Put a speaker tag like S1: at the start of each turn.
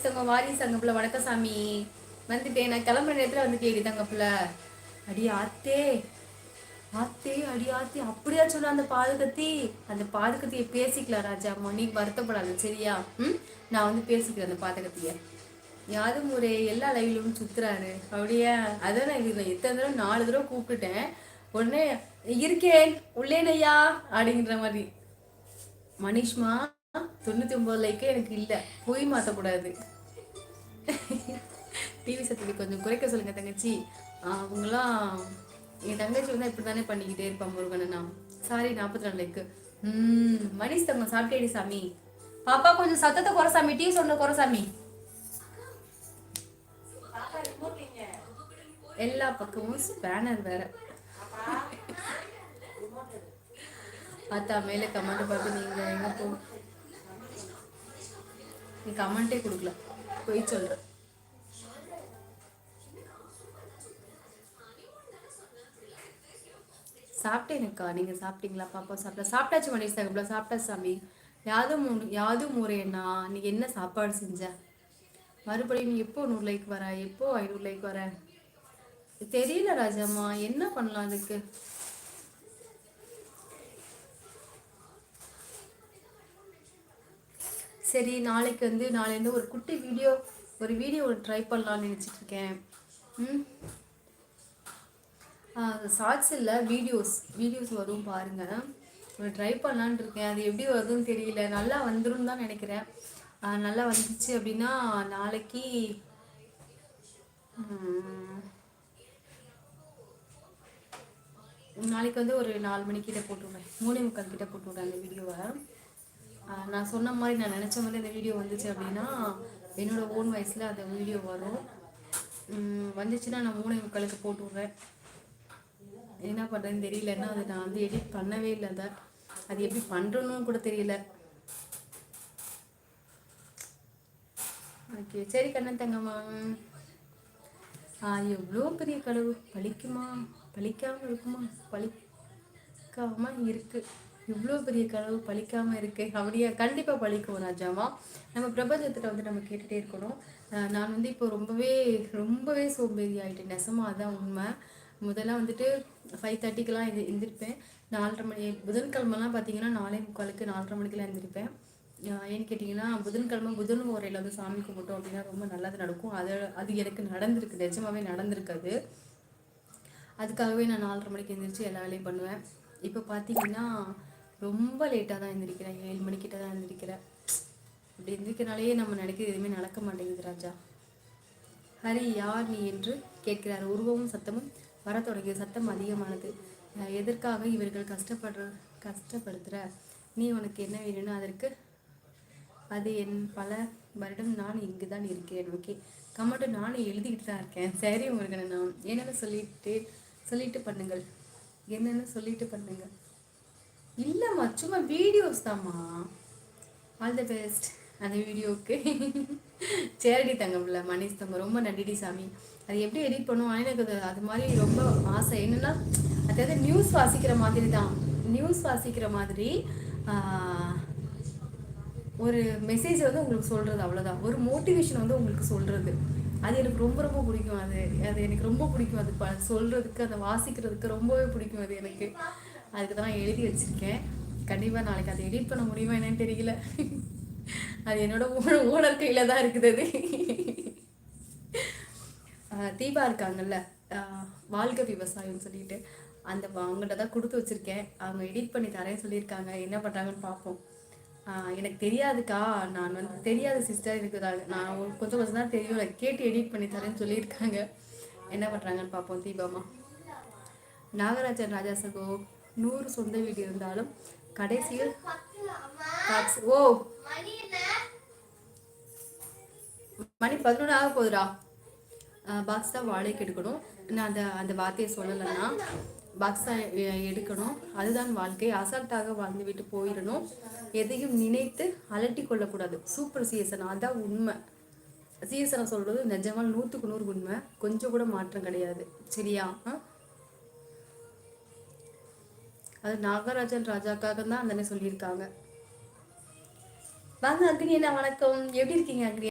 S1: மணிஷ் தங்கம் வாரி சங்கப்புல வணக்கம் சாமி வந்துட்டேன் நான் கிளம்புற நேரத்துல வந்துட்டேடி தங்கப்புல அடி ஆத்தே ஆத்தே அடி ஆத்தே. அப்படியா சொன்ன அந்த பாதுகத்தி? அந்த பாதுகத்தியை பேசிக்கலாம் ராஜா. அம்மா நீ வருத்தப்படாத சரியா? ம்? நான் வந்து பேசிக்கிறேன் அந்த பாதகத்திய. யாரும் ஒரு எல்லா லைவ்லும் சுத்துறாரு. அப்படியே? அதான் நான் இதுல எத்தனை தடவை நாலு தடவை கூப்பிட்டுட்டேன். உடனே இருக்கேன் உள்ளேனையா? அப்படிங்கிற மாதிரி. மனிஷ்மா தொண்ணூத்தி ஒன்பது லைக்கே எனக்கு இல்லை. பொய் மாற்றக்கூடாது டிவி சத்தத்தை கொஞ்சம் குறைக்க சொல்லுங்க தங்கச்சி. அவங்களாம் என் தங்கச்சி வந்து இப்படி தானே பண்ணிக்கிட்டே இருப்பான் முருகனா சாரி நாற்பத்தி நாலு லைக்கு ம் மணிஷ் தங்கம் சாப்பிட்டேடி சாமி. பாப்பா கொஞ்சம் சத்தத்தை குறை சாமி டிவி சொன்ன குறை சாமி. எல்லா பக்கமும் ஸ்பேனர் வேற. பார்த்தா மேலே கமெண்ட் பார்த்து நீங்கள் எங்கே போ நீ கமெண்ட்டே கொடுக்கல. போய் சொல்ற. சாப்பிட்டேனுக்கா. நீங்கள் சாப்பிட்டீங்களா? பாப்பா சாப்பிட்டா சாப்பிட்டாச்சு மணி சாப்பிடல சாப்பிட்டா சாமி. யாதும் மூணு- யாதும் முறையண்ணா நீ என்ன சாப்பாடு செஞ்ச? மறுபடியும் நீ எப்போ நூறு லைக் வர? எப்போ ஐநூறு லைக் வர? தெரியல ராஜாம்மா. என்ன பண்ணலாம் அதுக்கு? சரி நாளைக்கு வந்து நாளைலேருந்து ஒரு குட்டி வீடியோ ஒரு வீடியோ ட்ரை பண்ணலாம்னு நினச்சிட்டு இருக்கேன் ஷார்ட்ஸ் இல்லை வீடியோஸ் வீடியோஸ் வரும் பாருங்கள் ஒரு ட்ரை பண்ணலான் இருக்கேன். அது எப்படி வருதுன்னு தெரியல. நல்லா வந்துடும் தான் நினைக்கிறேன். நல்லா வந்துச்சு அப்படின்னா நாளைக்கு நாளைக்கு வந்து ஒரு நாலு மணிக்கிட்ட போட்டுவிடுவேன் மூணே முக்கால் கிட்ட போட்டுவிடுறேன் அந்த வீடியோவை. நான் சொன்ன மாதிரி நான் நினச்ச மாதிரி இந்த வீடியோ வந்துச்சு அப்படின்னா என்னோட ஓன் வயசில் அந்த வீடியோ வரும். வந்துச்சுன்னா நான் மூணு மக்களுக்கு போட்டு விட்றேன். என்ன பண்ணுறேன்னு தெரியலன்னா அதை நான் வந்து எடிட் பண்ணவே இல்லை. அதை அது எப்படி பண்ணுறணும் கூட தெரியல. ஓகே சரி கண்ணன் தங்கம்மா. எவ்வளோ பெரிய கடவுள் பழிக்குமா? பழிக்காமல் இருக்குமா? பழிக்காமல் இருக்குது இவ்வளோ பெரிய கனவு பழிக்காமல் இருக்கு. அப்படியா கண்டிப்பாக பழிக்கும் ராஜாமா நம்ம பிரபஞ்சத்திட்ட வந்து நம்ம கேட்டுகிட்டே இருக்கணும். நான் வந்து இப்போ ரொம்பவே ரொம்பவே சோம்பேறி ஆகிட்டேன் நெசமாக அதான் உண்மை. முதல்ல வந்துட்டு ஃபைவ் தேர்ட்டிக்கெலாம் இது எழுந்திருப்பேன் நாலரை மணி புதன்கிழமெல்லாம் பார்த்தீங்கன்னா நாலே முக்காலுக்கு நாலரை மணிக்கெல்லாம் எழுந்திருப்பேன் ஏன்னு கேட்டிங்கன்னா புதன்கிழமை புதன் முறையில் வந்து சாமி கும்பிட்டோம் அப்படின்னா ரொம்ப நல்லது நடக்கும். அது அது எனக்கு நடந்திருக்கு. நிஜமாகவே நடந்திருக்காது. அதுக்காகவே நான் நாலரை மணிக்கு எழுந்திரிச்சு எல்லா வேலையும் பண்ணுவேன். இப்போ பார்த்தீங்கன்னா ரொம்ப லேட்டாக தான் எந்திரிக்கிறேன். ஏழு மணிக்கிட்ட தான் எந்திரிக்கிறேன். இப்படி எந்திரிக்கிறனாலேயே நம்ம நினைக்கிறது எதுவுமே நடக்க மாட்டேங்குது ராஜா. ஹரி யார் நீ என்று கேட்கிறார். உருவமும் சத்தமும் வர தொடங்கிய சத்தம் அதிகமானது. எதற்காக இவர்கள் கஷ்டப்படுற கஷ்டப்படுத்துகிற நீ உனக்கு என்ன வேணும்னு அதற்கு அது என் பல வருடம் நான் இங்கு தான் இருக்கிறேன். ஓகே. கமெண்ட் நானும் எழுதிக்கிட்டு தான் இருக்கேன். சரி உங்களுக்கு நான் என்னென்ன சொல்லிட்டு சொல்லிட்டு பண்ணுங்கள்? என்னென்ன சொல்லிட்டு பண்ணுங்கள்? இல்லைம்மா சும்மா வீடியோஸ் தாம்மா. ஆல் த பெஸ்ட் அந்த வீடியோவுக்கு சேரடி தங்கம்ல மணிஷ் தங்கம் ரொம்ப நன்றிடி சாமி. அது எப்படி எடிட் பண்ணுவோம்? ஆனால் எனக்கு அது அது மாதிரி ரொம்ப ஆசை. என்னென்னா அதாவது நியூஸ் வாசிக்கிற மாதிரி தான். நியூஸ் வாசிக்கிற மாதிரி ஒரு மெசேஜ் வந்து உங்களுக்கு சொல்கிறது அவ்வளோதான் ஒரு மோட்டிவேஷன் வந்து உங்களுக்கு சொல்கிறது அது எனக்கு ரொம்ப ரொம்ப பிடிக்கும். அது அது எனக்கு ரொம்ப பிடிக்கும். அது ப- சொல்றதுக்கு அதை வாசிக்கிறதுக்கு ரொம்பவே பிடிக்கும். அது எனக்கு. அதுக்கு தான் நான் எழுதி வச்சுருக்கேன். கண்டிப்பாக நாளைக்கு அதை எடிட் பண்ண முடியுமா என்னன்னு தெரியல. அது என்னோட ஓனர் ஓனர் தான் இருக்குது அது. தீபா இருக்காங்கல்ல. ஆஹ் வாழ்க விவசாயம்னு சொல்லிட்டு. அந்த அவங்கள்ட்ட தான் கொடுத்து வச்சுருக்கேன். அவங்க எடிட் பண்ணி தரேன் சொல்லியிருக்காங்க. என்ன பண்ணுறாங்கன்னு பார்ப்போம். எனக்கு தெரியாதுக்கா. நான் வந்து தெரியாது சிஸ்டர் எனக்கு நான் கொஞ்சம் கொஞ்சம் தான் தெரியும் நான் கேட்டு எடிட் பண்ணி தரேன்னு சொல்லியிருக்காங்க. என்ன பண்ணுறாங்கன்னு பார்ப்போம் தீபாமா நாகராஜன் ராஜா சகோ. நூறு சொந்த வீடு இருந்தாலும் கடைசியில் ஓ. மணி பதினொன்று ஆக போகுதுடா. பாக்ஸ் தான் வாடகைக்கு எடுக்கணும். நான் அந்த அந்த வார்த்தையை சொல்லலைன்னா பாக்ஸ் தான் எ- எடுக்கணும். அதுதான் வாழ்க்கை. அசால்ட்டாக வாழ்ந்து விட்டு போயிடணும். எதையும் நினைத்து அலட்டி கொள்ளக்கூடாது. சூப்பர் சிஎஸ்என் அதான் உண்மை. சிஎஸ்என் சொல்கிறது நிஜமா நூற்றுக்கு நூறு உண்மை. கொஞ்சம் கூட மாற்றம் கிடையாது. சரியா? ஆ? அது நாகராஜன் ராஜாக்காக தான் அந்த சொல்லியிருக்காங்க. வாங்க அக்னி என்ன வணக்கம். எப்படி இருக்கீங்க அக்னி?